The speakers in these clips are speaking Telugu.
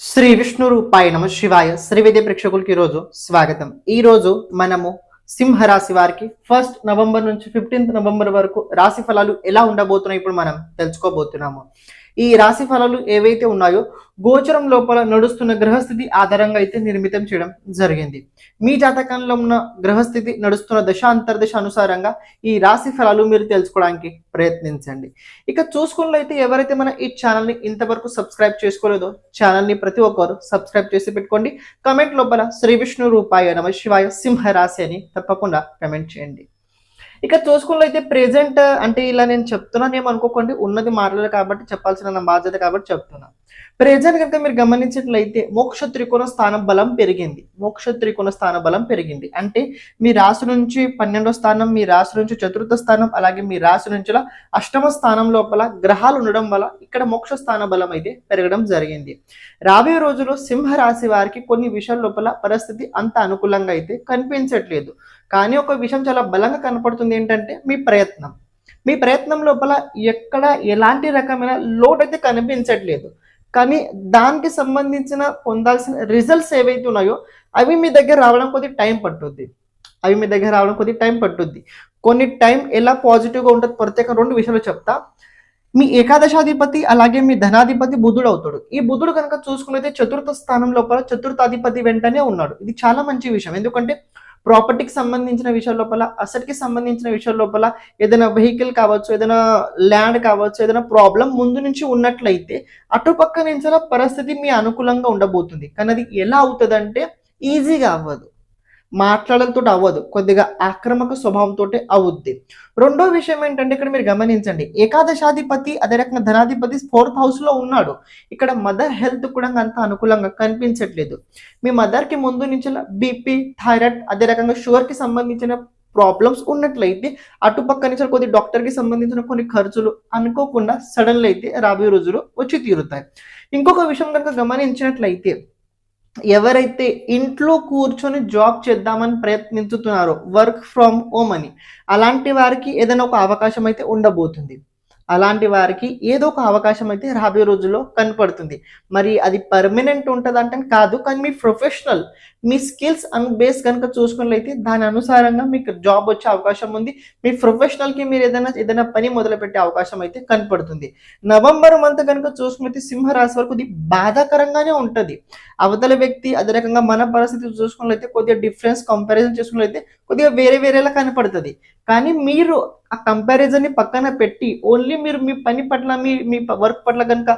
శ్రీ విష్ణు రూపాయ నమ శివాయ. శ్రీవేది ప్రేక్షకులకి ఈరోజు స్వాగతం. ఈ రోజు మనము సింహరాశి వారికి ఫస్ట్ నవంబర్ నుంచి ఫిఫ్టీన్త్ నవంబర్ వరకు రాశి ఫలాలు ఎలా ఉండబోతున్నాయి ఇప్పుడు మనం తెలుసుకోబోతున్నాము. ఈ రాశి ఫలాలు ఏవైతే ఉన్నాయో గోచరం లోపల నడుస్తున్న గ్రహస్థితి ఆధారంగా అయితే నిర్మితం చేయడం జరిగింది. మీ జాతకంలో ఉన్న గ్రహస్థితి నడుస్తున్న దశ అంతర్దశ అనుసారంగా ఈ రాశి ఫలాలు మీరు తెలుసుకోవడానికి ప్రయత్నించండి. ఇక చూసుకున్నట్లయితే ఎవరైతే మన ఈ ఛానల్ని ఇంతవరకు సబ్స్క్రైబ్ చేసుకోలేదో ఛానల్ని ప్రతి ఒక్కరు సబ్స్క్రైబ్ చేసి పెట్టుకోండి. కమెంట్ లోపల శ్రీ విష్ణు రూపాయ నమ శివాయ సింహ రాశి అని తప్పకుండా కమెంట్ చేయండి. ఇక చూసుకున్నట్లయితే ప్రెజెంట్ అంటే ఇలా నేను చెప్తున్నాను ఏమనుకోకండి ఉన్నది మాట్లాడదు కాబట్టి చెప్పాల్సిన నా బాధ్యత కాబట్టి చెప్తున్నా. ప్రెజెంట్ కనుక మీరు గమనించినట్లయితే మోక్ష త్రికోణ స్థాన బలం పెరిగింది. మోక్ష త్రికోణ స్థాన బలం పెరిగింది. అంటే మీ రాశి నుంచి పన్నెండో స్థానం మీ రాశి నుంచి చతుర్థ స్థానం అలాగే మీ రాశి నుంచి అష్టమ స్థానం లోపల గ్రహాలు ఉండడం వల్ల ఇక్కడ మోక్ష స్థాన బలం అయితే పెరగడం జరిగింది. రాబోయే రోజుల్లో సింహ రాశి వారికి కొన్ని విషయాల లోపల పరిస్థితి అంత అనుకూలంగా అయితే కనిపించట్లేదు. కానీ ఒక విషయం చాలా బలంగా కనపడుతుంది ఏంటంటే మీ ప్రయత్నం. మీ ప్రయత్నం లోపల ఎక్కడ ఎలాంటి రకమైన లోటు అయితే కనిపించట్లేదు. కానీ దానికి సంబంధించిన పొందాల్సిన రిజల్ట్స్ ఏవైతే ఉన్నాయో అవి మీ దగ్గర రావడం కొద్ది టైం పట్టుద్ది. అవి మీ దగ్గర రావడం కొద్ది టైం పట్టుద్ది. కొన్ని టైం ఎలా పాజిటివ్గా ఉంటుంది? ప్రత్యేక రెండు విషయాలు చెప్తా. మీ ఏకాదశాధిపతి అలాగే మీ ధనాధిపతి బుధుడు అవుతాడు. ఈ బుధుడు కనుక చూసుకున్నైతే చతుర్థ స్థానం లోపల చతుర్థాధిపతి వెంటనే ఉన్నాడు. ఇది చాలా మంచి విషయం. ఎందుకంటే ప్రాపర్టీకి సంబంధించిన విషయాల లోపల అసెట్కి సంబంధించిన విషయాల లోపల ఏదైనా వెహికల్ కావచ్చు ఏదైనా ల్యాండ్ కావచ్చు ఏదైనా ప్రాబ్లం ముందు నుంచి ఉన్నట్లయితే అటుపక్క నుంచి పరిస్థితి మీ అనుకూలంగా ఉండబోతుంది. కానీ అది ఎలా అవుతుందంటే ఈజీగా అవ్వదు. మాట్లాడలతో అవ్వదు. కొద్దిగా ఆక్రమక స్వభావంతో అవుద్ది. రెండో విషయం ఏంటంటే ఇక్కడ మీరు గమనించండి. ఏకాదశాధిపతి అదే రకంగా ధనాధిపతి ఫోర్త్ హౌస్లో ఉన్నాడు. ఇక్కడ మదర్ హెల్త్ కూడా అంత అనుకూలంగా కనిపించట్లేదు. మీ మదర్కి ముందు నుంచి బీపీ థైరాయిడ్ అదే రకంగా షుగర్కి సంబంధించిన ప్రాబ్లమ్స్ ఉన్నట్లయితే అటుపక్క నుంచి కొద్ది డాక్టర్కి సంబంధించిన కొన్ని ఖర్చులు అనుకోకుండా సడన్లు అయితే రాబోయే రోజులు వచ్చి తీరుతాయి. ఇంకొక విషయం కనుక గమనించినట్లయితే ఎవరైతే ఇంట్లో కూర్చొని జాబ్ చేద్దామని ప్రయత్నించుతున్నారో వర్క్ ఫ్రమ్ హోమ్ అని అలాంటి వారికి ఏదైనా ఒక అవకాశం అయితే ఉండబోతుంది. అలాంటి వారికి ఏదో ఒక అవకాశం అయితే రాబోయే రోజుల్లో కనపడుతుంది. మరి అది పర్మనెంట్ ఉంటుంది అంటే కాదు కానీ మీ ప్రొఫెషనల్ మీ స్కిల్స్ అను బేస్ కనుక చూసుకున్నట్లయితే దాని అనుసారంగా మీకు జాబ్ వచ్చే అవకాశం ఉంది. మీ ప్రొఫెషనల్కి మీరు ఏదైనా ఏదైనా పని మొదలుపెట్టే అవకాశం అయితే కనపడుతుంది. నవంబర్ మంత్ కనుక చూసుకున్నట్లయితే సింహరాశి వరకు ఇది బాధాకరంగానే ఉంటుంది. అవతల వ్యక్తి అదే రకంగా మన పరిస్థితి చూసుకున్నట్లయితే కొద్దిగా డిఫరెన్స్ కంపారిజన్ చేసుకున్నట్లయితే కొద్దిగా వేరే వేరేలా కనపడుతుంది. కానీ మీరు ఆ కంపారిజన్ని పక్కన పెట్టి ఓన్లీ మీరు మీ పని పట్ల మీ మీ వర్క్ పట్ల కనుక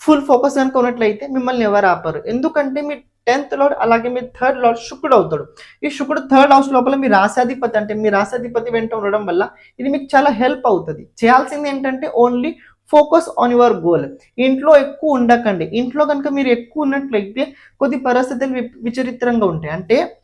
ఫుల్ ఫోకస్ కనుక ఉన్నట్లయితే మిమ్మల్ని ఎవరు ఆపరు. ఎందుకంటే మీ టెన్త్ లార్డ్ అలాగే మీ థర్డ్ లార్డ్ శుక్రుడు అవుతాడు. ఈ శుక్రుడు థర్డ్ హౌస్ లోపల మీ రాశాధిపతి అంటే మీ రాశాధిపతి వెంట ఉండడం వల్ల ఇది మీకు చాలా హెల్ప్ అవుతుంది. చేయాల్సింది ఏంటంటే only focus on your goal. ఇంట్లో ఎక్కువ ఉండకండి. ఇంట్లో కనుక మీరు ఎక్కువ ఉన్నట్లయితే కొద్ది పరిస్థితులు వి- విచిత్రంగా ఉంటాయి. అంటే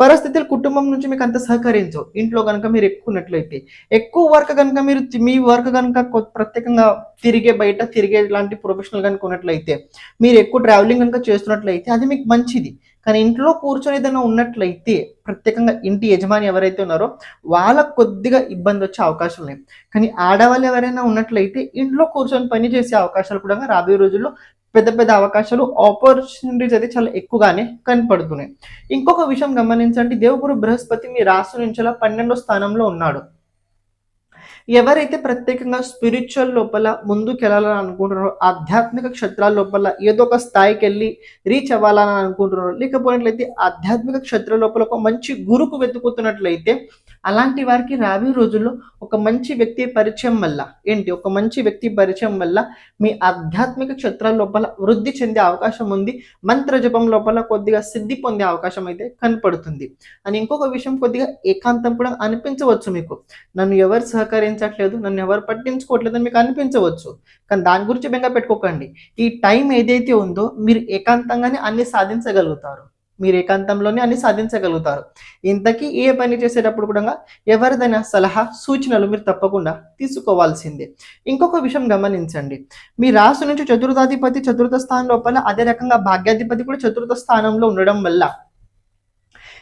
పరిస్థితులు కుటుంబం నుంచి మీకు అంత సహకరించవు. ఇంట్లో కనుక మీరు ఎక్కువ ఉన్నట్లయితే ఎక్కువ వర్క్ కనుక మీరు తి- మీ వర్క్ కనుక ప్రత్యేకంగా తిరిగే బయట తిరిగే లాంటి ప్రొఫెషనల్ కనుక ఉన్నట్లయితే మీరు ఎక్కువ ట్రావెలింగ్ కనుక చేస్తున్నట్లయితే అది మీకు మంచిది. కానీ ఇంట్లో కూర్చొని ఏదైనా ఉన్నట్లయితే ప్రత్యేకంగా ఇంటి యజమాని ఎవరైతే ఉన్నారో వాళ్ళకు కొద్దిగా ఇబ్బంది వచ్చే అవకాశం లేదు కానీ ఆడవాళ్ళు ఎవరైనా ఉన్నట్లయితే ఇంట్లో కూర్చొని పని చేసే అవకాశాలు కూడా రాబోయే రోజుల్లో పెద్ద పెద్ద అవకాశాలు ఆపర్చునిటీస్ అయితే చాలా ఎక్కువగానే కనపడుతున్నాయి. ఇంకొక విషయం గమనించండి దేవగురు బృహస్పతి మీ రాశి నుంచి అలా పన్నెండో స్థానంలో ఉన్నాడు. ఎవరైతే ప్రత్యేకంగా స్పిరిచువల్ లోపల ముందుకు వెళ్ళాలని అనుకుంటున్నారో ఆధ్యాత్మిక క్షేత్రాల లోపల ఏదో ఒక స్థాయికి వెళ్ళి రీచ్ అవ్వాలని అనుకుంటున్నారో లేకపోయినట్లయితే ఆధ్యాత్మిక క్షేత్రాల లోపల ఒక మంచి గురుకు వెతుకుతున్నట్లయితే అలాంటి వారికి రాబోయే రోజుల్లో ఒక మంచి వ్యక్తి పరిచయం వల్ల ఏంటి? ఒక మంచి వ్యక్తి పరిచయం వల్ల మీ ఆధ్యాత్మిక క్షేత్రాల లోపల వృద్ధి చెందే అవకాశం ఉంది. మంత్ర జపం లోపల కొద్దిగా సిద్ధి పొందే అవకాశం అయితే కనపడుతుంది. అని ఇంకొక విషయం కొద్దిగా ఏకాంతం కూడా అనిపించవచ్చు మీకు. నన్ను ఎవరు సహకరించట్లేదు నన్ను ఎవరు పట్టించుకోవట్లేదు అని మీకు అనిపించవచ్చు. కానీ దాని గురించి బెంగ పెట్టుకోకండి. ఈ టైం ఏదైతే ఉందో మీరు ఏకాంతంగానే అన్ని సాధించగలుగుతారు. మీరు ఏకాంతంలోనే అన్ని సాధించగలుగుతారు. ఇంతకీ ఏ పని చేసేటప్పుడు కూడా ఎవరిదైనా సలహా సూచనలు మీరు తప్పకుండా తీసుకోవాల్సిందే. ఇంకొక విషయం గమనించండి. మీ రాశి నుంచి చతుర్థాధిపతి చతుర్థ స్థానం లోపల అదే రకంగా భాగ్యాధిపతి కూడా చతుర్థ స్థానంలో ఉండడం వల్ల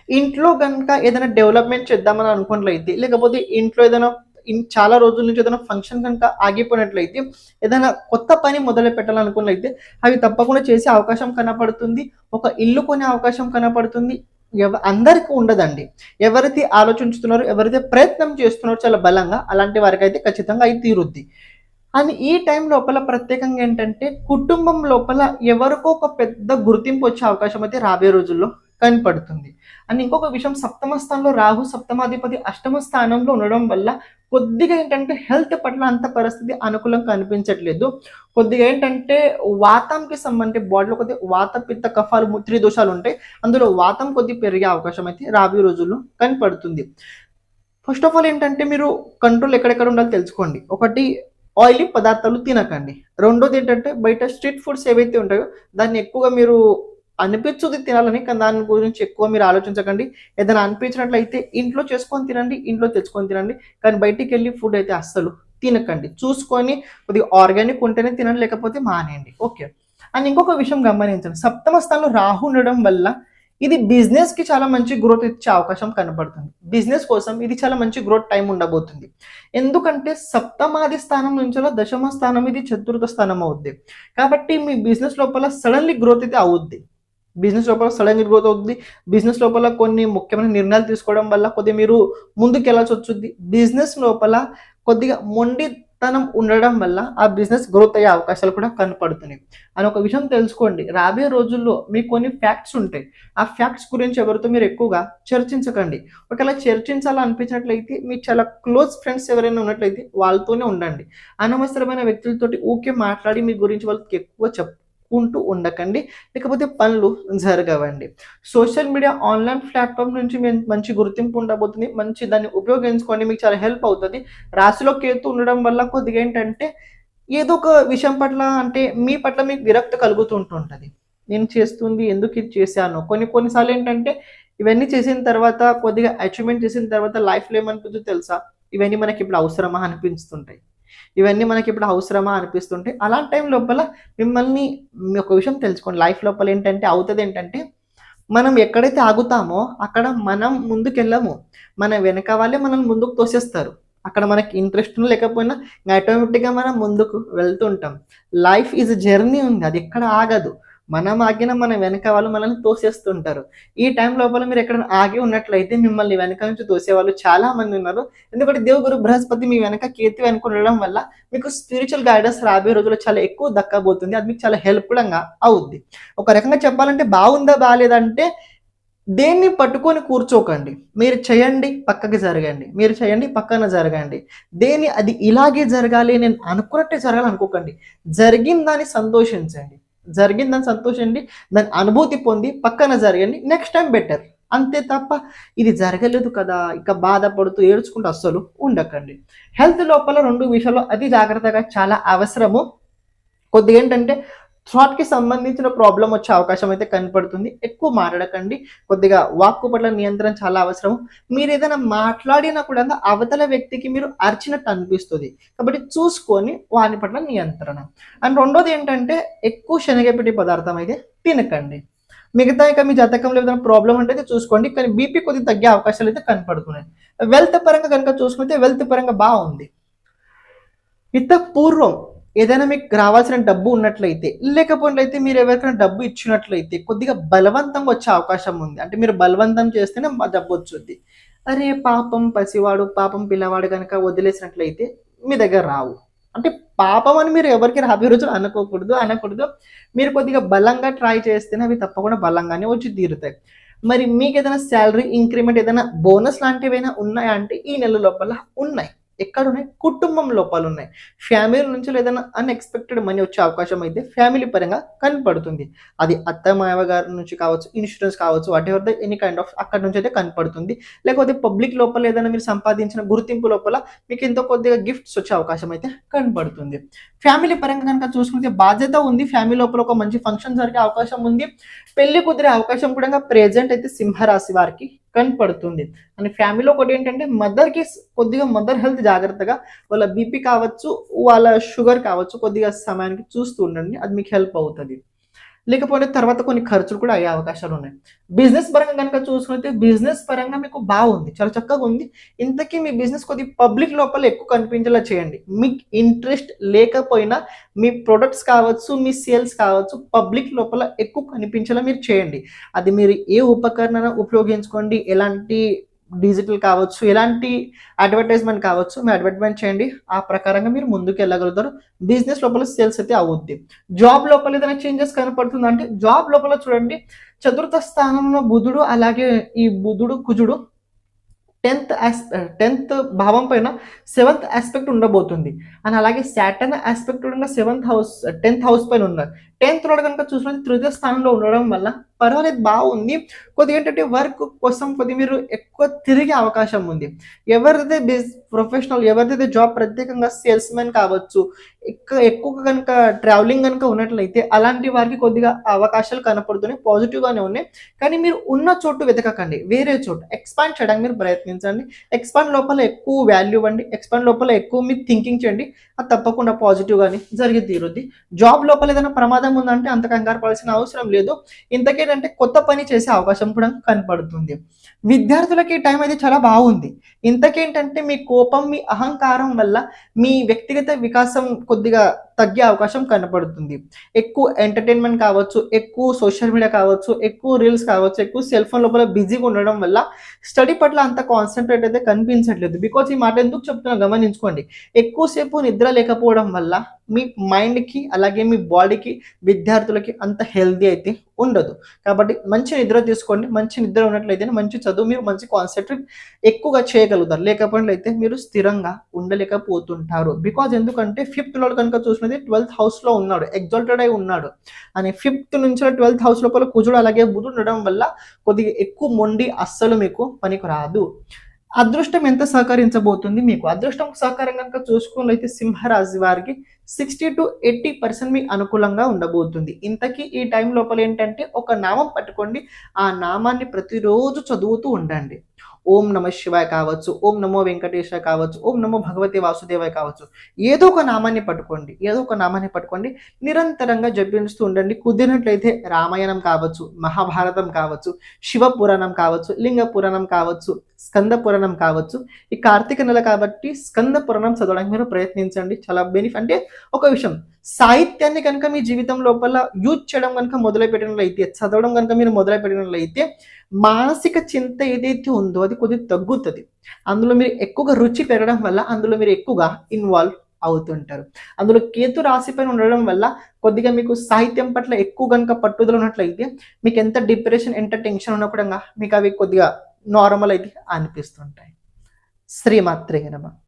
ఇంట్లో కనుక ఏదైనా డెవలప్మెంట్ చేద్దామని అనుకున్నట్లయితే లేకపోతే ఇంట్లో ఏదైనా ఇన్ చాలా రోజుల నుంచి ఏదైనా ఫంక్షన్ కనుక ఆగిపోయినట్లయితే ఏదైనా కొత్త పని మొదలు పెట్టాలనుకున్నట్లయితే అవి తప్పకుండా చేసే అవకాశం కనపడుతుంది. ఒక ఇల్లు కొనే అవకాశం కనపడుతుంది. ఎవ అందరికీ ఉండదండి. ఎవరైతే ఆలోచించుతున్నారో ఎవరైతే ప్రయత్నం చేస్తున్నారో చాలా బలంగా అలాంటి వారికి అయితే ఖచ్చితంగా అయి తీరుద్ది. అని ఈ టైం లోపల ప్రత్యేకంగా ఏంటంటే కుటుంబం లోపల ఎవరికో ఒక పెద్ద గుర్తింపు వచ్చే అవకాశం అయితే రాబోయే రోజుల్లో కనపడుతుంది. అండ్ ఇంకొక విషయం సప్తమ స్థానంలో రాహు సప్తమాధిపతి అష్టమ స్థానంలో ఉండడం వల్ల కొద్దిగా ఏంటంటే హెల్త్ పట్ల అంత పరిస్థితి అనుకూలం కనిపించట్లేదు. కొద్దిగా ఏంటంటే వాతంకి సంబంధించి బాడీలో కొద్దిగా వాత పిత్త కఫాలు ము- త్రి దోషాలు ఉంటాయి. అందులో వాతం కొద్ది పెరిగే అవకాశం అయితే రాబోయే రోజుల్లో కనపడుతుంది. ఫస్ట్ ఆఫ్ ఆల్ ఏంటంటే మీరు కంట్రోల్ ఎక్కడెక్కడ ఉండాలో తెలుసుకోండి. ఒకటి ఆయిలీ పదార్థాలు తినకండి. రెండోది ఏంటంటే బయట స్ట్రీట్ ఫుడ్స్ ఏవైతే ఉంటాయో దాన్ని ఎక్కువగా మీరు అనిపించుది తినాలని కానీ దాని గురించి ఎక్కువ మీరు ఆలోచించకండి. ఏదైనా అనిపించినట్లయితే ఇంట్లో చేసుకొని తినండి ఇంట్లో తెచ్చుకొని తినండి కానీ బయటికి వెళ్ళి ఫుడ్ అయితే అస్సలు తినకండి. చూసుకొని కొద్దిగా ఆర్గానిక్ ఉంటేనే తినండి లేకపోతే మానేయండి. ఓకే అండ్ ఇంకొక విషయం గమనించండి. సప్తమ స్థానంలో రాహు ఉండడం వల్ల ఇది బిజినెస్కి చాలా మంచి గ్రోత్ ఇచ్చే అవకాశం కనబడుతుంది. బిజినెస్ కోసం ఇది చాలా మంచి గ్రోత్ టైం ఉండబోతుంది. ఎందుకంటే సప్తమాది స్థానం నుంచి దశమ స్థానం ఇది చతుర్థ స్థానం అవుద్ది. కాబట్టి మీ బిజినెస్ లోపల సడన్లీ గ్రోత్ అయితే అవుద్ది. బిజినెస్ లోపల సడన్గా గ్రోత్ అవుతుంది. బిజినెస్ లోపల కొన్ని ముఖ్యమైన నిర్ణయాలు తీసుకోవడం వల్ల కొద్దిగా మీరు ముందుకు వెళ్ళాల్సి బిజినెస్ లోపల కొద్దిగా మొండితనం ఉండడం వల్ల ఆ బిజినెస్ గ్రోత్ అయ్యే అవకాశాలు కూడా కనపడుతున్నాయి. అని ఒక విషయం తెలుసుకోండి. రాబోయే రోజుల్లో మీకు కొన్ని ఫ్యాక్ట్స్ ఉంటాయి. ఆ ఫ్యాక్ట్స్ గురించి ఎవరితో మీరు ఎక్కువగా చర్చించకండి. ఒకవేళ చర్చించాలనిపించినట్లయితే మీ చాలా క్లోజ్ ఫ్రెండ్స్ ఎవరైనా ఉన్నట్లయితే వాళ్ళతోనే ఉండండి. అనవసరమైన వ్యక్తులతోటి ఊకే మాట్లాడి మీ గురించి వాళ్ళకి ఎక్కువ చెప్పుకుంటూ ఉండకండి. లేకపోతే పనులు జరగవండి. సోషల్ మీడియా ఆన్లైన్ ప్లాట్ఫామ్ నుంచి మేము మంచి గుర్తింపు ఉండబోతుంది. మంచి దాన్ని ఉపయోగించుకోండి మీకు చాలా హెల్ప్ అవుతుంది. రాశిలో కేతు ఉండడం వల్ల కొద్దిగా ఏంటంటే ఏదో ఒక విషయం పట్ల అంటే మీ పట్ల మీకు విరక్తి కలుగుతూ ఉంటుంటుంది నేను చేస్తుంది ఎందుకు ఇది చేశాను. కొన్ని కొన్నిసార్లు ఏంటంటే ఇవన్నీ చేసిన తర్వాత కొద్దిగా అచీవ్మెంట్ చేసిన తర్వాత లైఫ్లో ఏమనిపించదో తెలుసా? ఇవన్నీ మనకి ఇప్పుడు అవసరమా అనిపిస్తుంటాయి. ఇవన్నీ మనకి ఇప్పుడు అవసరమా అనిపిస్తుంటే అలాంటి టైం లోపల మిమ్మల్ని మీ ఒక విషయం తెలుసుకోండి. లైఫ్ లోపల ఏంటంటే అవుతుంది ఏంటంటే మనం ఎక్కడైతే ఆగుతామో అక్కడ మనం ముందుకెళ్ళము. మన వెనక వాళ్ళే మనల్ని ముందుకు తోసేస్తారు. అక్కడ మనకి ఇంట్రెస్ట్ లేకపోయినా ఆటోమేటిక్గా మనం ముందుకు వెళ్తుంటాం. లైఫ్ ఈజ్ జర్నీ ఉంది. అది ఎక్కడ ఆగదు. మనం ఆగిన మన వెనక వాళ్ళు మనల్ని తోసేస్తుంటారు. ఈ టైం లోపల మీరు ఎక్కడ ఆగి ఉన్నట్లయితే మిమ్మల్ని వెనక నుంచి తోసేవాళ్ళు చాలా మంది ఉన్నారు. ఎందుకంటే దేవుగురు బృహస్పతి మీ వెనక కీర్తి వెనుక ఉండడం వల్ల మీకు స్పిరిచువల్ గైడెన్స్ రాబోయే రోజుల్లో చాలా ఎక్కువ దక్కబోతుంది. అది మీకు చాలా హెల్ప్ఫుల్గా అవుద్ది. ఒక రకంగా చెప్పాలంటే బాగుందా బాగాలేదంటే దేన్ని పట్టుకొని కూర్చోకండి. మీరు చేయండి పక్కకి జరగండి. మీరు చేయండి పక్కన జరగండి. దేని అది ఇలాగే జరగాలి నేను అనుకున్నట్టే జరగాలి అనుకోకండి జరిగిన దాన్ని సంతోషించండి. జరిగింది దాన్ని సంతోషండి దాని అనుభూతి పొంది పక్కన జరగండి నెక్స్ట్ టైం బెటర్ అంతే తప్ప ఇది జరగలేదు కదా ఇక బాధపడుతూ ఏడ్చుకుంటూ అస్సలు ఉండకండి. హెల్త్ లోపల రెండు విషయాలు అతి జాగ్రత్తగా చాలా అవసరము. కొద్దిగా ఏంటంటే థ్రాట్కి సంబంధించిన ప్రాబ్లం వచ్చే అవకాశం అయితే కనపడుతుంది. ఎక్కువ మాట్లాడకండి. కొద్దిగా వాక్కు పట్ల నియంత్రణ చాలా అవసరం. మీరు ఏదైనా మాట్లాడినా కూడా అవతల వ్యక్తికి మీరు అరిచినట్టు అనిపిస్తుంది. కాబట్టి చూసుకొని వాని పట్ల నియంత్రణ. అండ్ రెండోది ఏంటంటే ఎక్కువ శనగపిండి పదార్థం అయితే తినకండి. మిగతా ఇక మీ జాతకంలో ఏదైనా ప్రాబ్లం అంటే చూసుకోండి. కానీ బీపీ కొద్దిగా తగ్గే అవకాశాలు అయితే కనపడుతున్నాయి. వెల్త్ పరంగా కనుక చూసుకుంటే వెల్త్ పరంగా బాగుంది. ఇంత పూర్వం ఏదైనా మీకు రావాల్సిన డబ్బు ఉన్నట్లయితే లేకపోతే మీరు ఎవరికైనా డబ్బు ఇచ్చినట్లయితే కొద్దిగా బలవంతంగా వచ్చే అవకాశం ఉంది. అంటే మీరు బలవంతం చేస్తేనే మా డబ్బు వచ్చుద్ది. అరే పాపం పసివాడు పాపం పిల్లవాడు కనుక వదిలేసినట్లయితే మీ దగ్గర రావు. అంటే పాపం అని మీరు ఎవరికి రాబోయే రోజులు అనుకోకూడదు అనకూడదు. మీరు కొద్దిగా బలంగా ట్రై చేస్తేనే అవి తప్పకుండా బలంగానే వచ్చి తీరుతాయి. మరి మీకు ఏదైనా శాలరీ ఇంక్రిమెంట్ ఏదైనా బోనస్ లాంటివి అయినా ఉన్నాయా అంటే ఈ నెల లోపల ఉన్నాయి. ఎక్కడ ఉన్నాయి కుటుంబం లోపాలు ఉన్నాయి ఫ్యామిలీ నుంచి ఏదైనా అన్ఎక్స్పెక్టెడ్ మనీ వచ్చే అవకాశం అయితే ఫ్యామిలీ పరంగా కనపడుతుంది. అది అత్త మాయవ గారి నుంచి కావచ్చు ఇన్సూరెన్స్ కావచ్చు whatever the any kind of అక్కడ నుంచి అయితే కనపడుతుంది. లేకపోతే పబ్లిక్ లోపల ఏదైనా మీరు సంపాదించిన గుర్తింపు లోపల మీకు ఎంతో కొద్దిగా గిఫ్ట్స్ వచ్చే అవకాశం అయితే కనపడుతుంది. ఫ్యామిలీ పరంగా కనుక చూసుకుంటే బాధ్యత ఉంది. ఫ్యామిలీ లోపల ఒక మంచి ఫంక్షన్ జరిగే అవకాశం ఉంది. పెళ్ళి కుదిరే అవకాశం కూడా ప్రెజెంట్ అయితే సింహరాశి వారికి కనపడుతుంది అని ఫ్యామిలీలో ఒకటి ఏంటంటే మదర్కి కొద్దిగా మదర్ హెల్త్ జాగ్రత్తగా వాళ్ళ బీపీ కావచ్చు వాళ్ళ షుగర్ కావచ్చు కొద్దిగా సమయానికి చూస్తూ ఉండండి. అది మీకు హెల్ప్ అవుతుంది. లేకపోతే తర్వాత కొన్ని ఖర్చులు కూడా అయ్యే అవకాశాలు ఉన్నాయి. బిజినెస్ పరంగా కనుక చూసుకుంటే బిజినెస్ పరంగా మీకు బాగుంది. చాలా చక్కగా ఉంది. ఇంతకీ మీ బిజినెస్ కొద్ది పబ్లిక్ లోపల ఎక్కువ కనిపించేలా చేయండి. మీకు ఇంట్రెస్ట్ లేకపోయినా మీ ప్రొడక్ట్స్ కావచ్చు మీ సేల్స్ కావచ్చు పబ్లిక్ లోపల ఎక్కువ కనిపించేలా మీరు చేయండి. అది మీరు ఏ ఉపకరణ ఉపయోగించుకోండి ఎలాంటి డిజిటల్ కావచ్చు ఎలాంటి అడ్వర్టైజ్మెంట్ కావచ్చు మీ అడ్వర్టైజ్మెంట్ చేయండి. ఆ ప్రకారంగా మీరు ముందుకు వెళ్ళగలుగుతారు. బిజినెస్ లోపల సేల్స్ అయితే అవుద్ది. జాబ్ లోపల ఏదైనా చేంజెస్ కనపడుతుంది అంటే జాబ్ లోపల చూడండి చతుర్థ స్థానంలో బుధుడు అలాగే ఈ బుధుడు కుజుడు టెన్త్ టెన్త్ భావం పైన సెవెంత్ ఆస్పెక్ట్ ఉండబోతుంది. అండ్ అలాగే సాటర్న్ ఆస్పెక్ట్ ఉన్న సెవెంత్ హౌస్ టెన్త్ హౌస్ పైన ఉన్నారు టెన్త్ రోడ్ కనుక చూసినట్టు తృతీయ స్థానంలో ఉండడం వల్ల పర్వాలేదు బాగుంది. కొద్దిగా ఏంటంటే వర్క్ కోసం కొద్దిగా మీరు ఎక్కువ తిరిగే అవకాశం ఉంది. ఎవరిదైతే బిజ్ ప్రొఫెషనల్ ఎవరిదైతే జాబ్ ప్రత్యేకంగా సేల్స్ మ్యాన్ కావచ్చు ఎక్కువ కనుక ట్రావెలింగ్ కనుక ఉన్నట్లయితే అలాంటి వారికి కొద్దిగా అవకాశాలు కనపడుతున్నాయి పాజిటివ్గానే ఉన్నాయి. కానీ మీరు ఉన్న చోటు వెతకకండి. వేరే చోటు. ఎక్స్పాండ్ చేయడానికి మీరు ప్రయత్నించండి. ఎక్స్పాండ్ లోపల ఎక్కువ వాల్యూ ఇవ్వండి. ఎక్స్పాండ్ లోపల ఎక్కువ మీరు థింకింగ్ చేయండి. అది తప్పకుండా పాజిటివ్గానే జరిగి తీరుద్ది. జాబ్ లోపల ఏదైనా ప్రమాదం ఉందంటే అంత కంగారు పడాల్సిన అవసరం లేదు. ఇంతకేంటంటే కొత్త పని చేసే అవకాశం కూడా కనపడుతుంది. విద్యార్థులకి టైం అయితే చాలా బాగుంది. ఇంతకేంటంటే మీ కోపం మీ అహంకారం వల్ల మీ వ్యక్తిగత వికాసం కొద్దిగా తగ్గే అవకాశం కనపడుతుంది. ఎక్కువ ఎంటర్టైన్మెంట్ కావచ్చు ఎక్కువ సోషల్ మీడియా కావచ్చు ఎక్కువ రీల్స్ కావచ్చు ఎక్కువ సెల్ ఫోన్ లోపల బిజీగా ఉండడం వల్ల స్టడీ పట్ల అంత కాన్సన్ట్రేట్ అయితే కనిపించట్లేదు. బికాజ్ ఈ మాట ఎందుకు చెప్తున్నా గమనించుకోండి. ఎక్కువసేపు నిద్ర లేకపోవడం వల్ల మీ మైండ్కి అలాగే మీ బాడీకి విద్యార్థులకి అంత హెల్దీ అయితే ఉండదు. కాబట్టి మంచి నిద్ర తీసుకోండి మంచి నిద్ర ఉన్నట్లయితే మంచి చదువు మీరు మంచి కాన్సన్ట్రేట్ ఎక్కువగా చేయగలుగుతారు. లేకపోయినట్లయితే మీరు స్థిరంగా ఉండలేకపోతుంటారు. బికాజ్ ఎందుకంటే ఫిఫ్త్లో కనుక చూసినది ట్వెల్త్ హౌస్లో ఉన్నాడు ఎగ్జాల్టెడ్ అయి ఉన్నాడు. అని ఫిఫ్త్ నుంచి ట్వెల్త్ హౌస్ లోపల కుజుడు అలాగే బుధుడు ఉండడం వల్ల కొద్దిగా ఎక్కువ మొండి అస్సలు మీకు పనికి రాదు అదృష్టం ఎంత సహకరించబోతుంది మీకు? అదృష్టం సహకారం కనుక చూసుకున్నట్లయితే సింహరాశి వారికి సిక్స్టీ టు ఎయిటీ పర్సెంట్ మీకు అనుకూలంగా ఉండబోతుంది. ఇంతకీ ఈ టైం లోపల ఏంటంటే ఒక నామం పట్టుకోండి. ఆ నామాన్ని ప్రతిరోజు చదువుతూ ఉండండి. ఓం నమ శివాయ కావచ్చు ఓం నమో వెంకటేశ్వర కావచ్చు ఓం నమో భగవతి వాసుదేవాయ కావచ్చు. ఏదో ఒక నామాన్ని పట్టుకోండి. ఏదో ఒక నామాన్ని పట్టుకోండి. నిరంతరంగా జపించుతూ ఉండండి. కుదిరినట్లయితే రామాయణం కావచ్చు మహాభారతం కావచ్చు శివ పురాణం కావచ్చు లింగ పురాణం కావచ్చు స్కంద పురాణం కావచ్చు. ఈ కార్తీక నెల కాబట్టి స్కంద పురాణం చదవడానికి మీరు ప్రయత్నించండి. చాలా బెనిఫిట్ అంటే ఒక విషయం. సాహిత్యాన్ని కనుక మీ జీవితం లోపల యూజ్ చేయడం కనుక మొదలు పెట్టినట్లయితే చదవడం కనుక మీరు మొదలు పెట్టినట్లయితే మానసిక చింత ఏదైతే ఉందో అది కొద్దిగా తగ్గుతుంది. అందులో మీరు ఎక్కువగా రుచి పెరగడం వల్ల అందులో మీరు ఎక్కువగా ఇన్వాల్వ్ అవుతుంటారు. అందులో కేతు రాశి పైన ఉండడం వల్ల కొద్దిగా మీకు సాహిత్యం పట్ల ఎక్కువ కనుక పట్టుదల ఉన్నట్లయితే మీకు ఎంత డిప్రెషన్ ఎంత టెన్షన్ ఉన్నప్పుడు కూడా మీకు అవి కొద్దిగా నార్మల్ అయితే అనిపిస్తుంటాయి. శ్రీమాత్రే నమ.